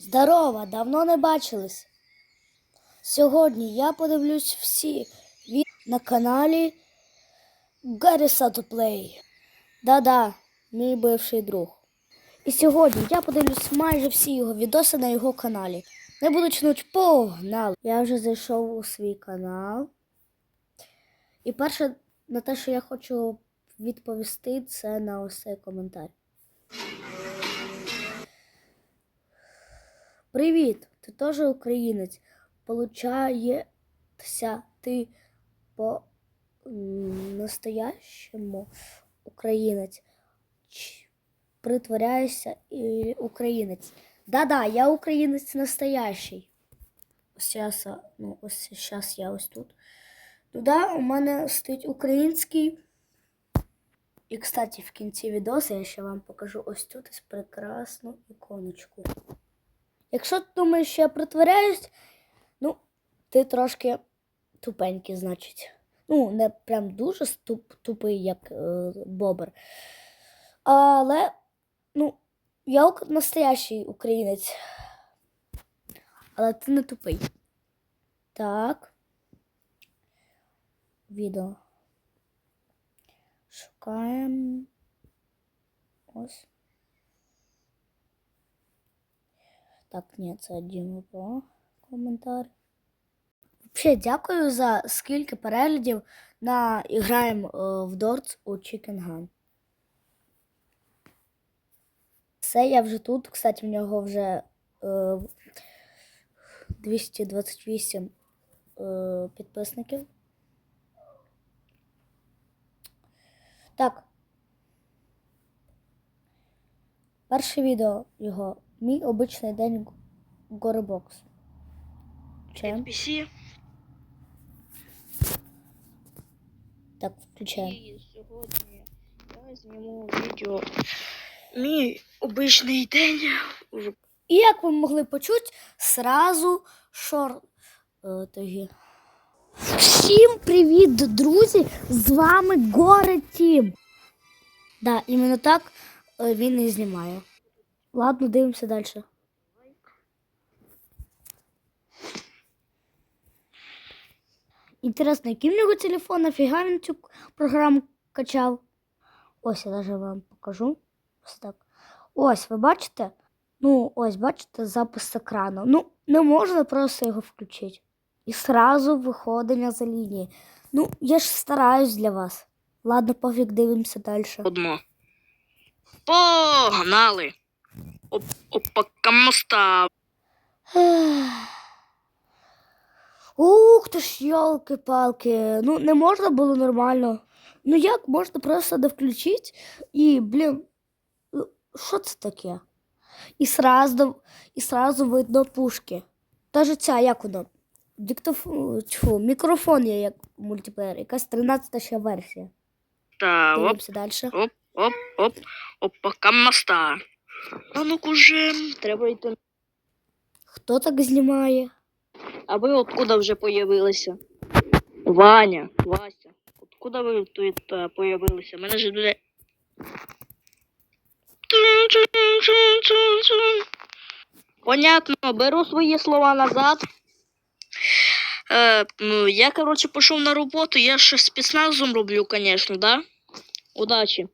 Здорова, давно не бачились. Сьогодні я подивлюсь всі відео на каналі Гарріса Play. Да-да, мій бивший друг. І сьогодні я подивлюсь майже всі його відоси на його каналі. Не буду чинуть, погнали! Я вже зайшов у свій канал. І перше на те, що я хочу відповісти, це на ось цей коментар. Привіт, ти теж українець. Получається, ти по настоящему українець. Притворяєшся і українець. Да-да, я українець настоящий. Ось зараз, ну, ось зараз я ось тут. Туди у мене стоїть український. І, кстати, в кінці відео я ще вам покажу ось тут ось прекрасну іконочку. Якщо ти думаєш, що я притворяюсь, ну, ти трошки тупенький, значить. Ну, не прям дуже ступ, тупий, як е, бобер. Але, ну, я настоящий українець. Але ти не тупий. Так. Відео. Шукаємо. Ось. Так, ні, це Діма по коментар. Взагалі, дякую за скільки переглядів на граємо е, в Дортс у Gun. Все, я вже тут. Кстати, в нього вже е, 228 е, підписників. Так. Перше відео його. Мій обичний день Горобокс. Включаємо. NPC. Так, включаємо. І сьогодні я зніму відео. Мій обичний день в І як ви могли почути, сразу шор е, тоді. Всім привіт, друзі! З вами Горе Тім. Да, іменно так е, він і знімає. Ладно, дивимося далі. Інтересно, який в нього телефон, нафіга він цю програму качав? Ось я навіть вам покажу. Ось так. Ось, ви бачите? Ну, ось, бачите, запис екрану. Ну, не можна просто його включити. І сразу виходення за лінії. Ну, я ж стараюсь для вас. Ладно, пофіг, дивимося далі. одно. Погнали! Оп, опака моста. Ух ти ж, ялки-палки. Ну, не можна було нормально. Ну як можна просто не включити і, блін, ну, що це таке? І сразу, і сразу видно пушки. Даже ця, як воно? Диктофон, тьфу, мікрофон є як мультиплеєр, якась 13 ще версія. Та оп, Дивимося далі. оп, оп, оп, опака моста. А ну-ка вже, треба йти. Хто так знімає? А ви откуда вже появилися? Ваня, Вася, откуда ви тут е, появилися? Мене ж буде. Понятно, беру свої слова назад. Е, ну, я, короче, пішов на роботу, я ще спецназом роблю, конечно, да? Удачі.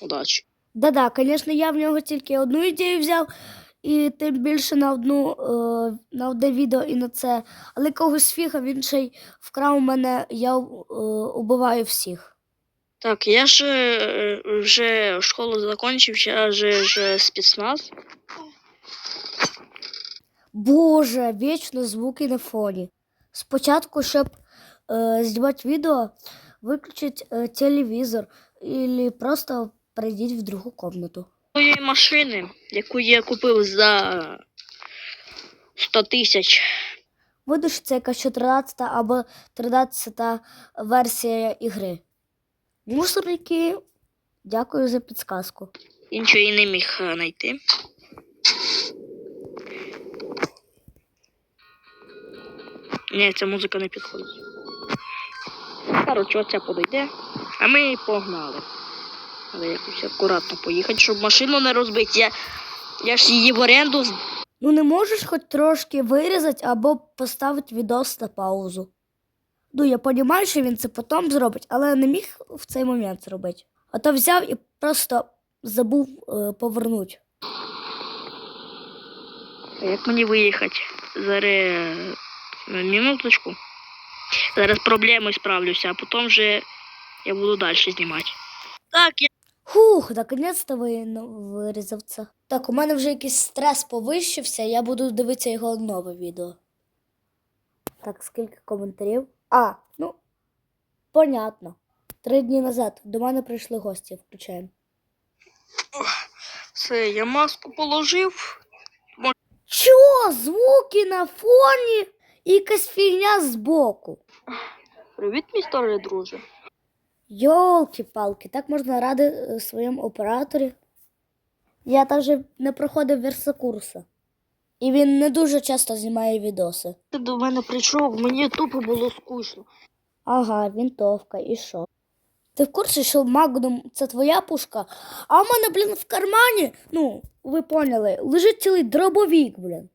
Удачі. Да-да, звісно, я в нього тільки одну ідею взяв, і тим більше на одну е, на одне відео і на це. Але когось фіга він ще й вкрав мене, я е, убиваю всіх. Так, я ж е, вже школу закончив, я же ж спецназ. Боже, вічно звуки на фоні. Спочатку, щоб е, знімати відео, виключіть е, телевізор і просто прийдіть в другу комнату. Тої машини, яку я купив за 100 тисяч. Видно, що це якась 14 або 13 версія ігри. Мусорники, дякую за підсказку. Іншого і не міг е, знайти. Ні, ця музика не підходить. Коротше, оця подойде, а ми погнали. Але якось акуратно поїхати, щоб машину не розбити. Я, я ж її в оренду Ну не можеш хоч трошки вирізати або поставити відос на паузу. Ну, я розумію, що він це потім зробить, але не міг в цей момент зробити. А то взяв і просто забув е, повернути. А як мені виїхати? Зараз е, минуточку. Зараз проблеми справлюся, а потім вже я буду далі знімати. Так, я Хух, наконець-то ну, вирізав це. Так, у мене вже якийсь стрес повищився, я буду дивитися його нове відео. Так, скільки коментарів? А, ну, понятно. Три дні назад до мене прийшли гості, включаємо. все, я маску положив. Чо? Звуки на фоні і якась фігня збоку. Привіт, мій старий друже. Йолки-палки, так можна ради е, своєму операторі. Я також не проходив версакурса. І він не дуже часто знімає відоси. Ти до мене прийшов, мені тупо було скучно. Ага, вінтовка, і що? Ти в курсі, що Магнум це твоя пушка, а в мене, блін, в кармані, ну, ви поняли, лежить цілий дробовік, блін.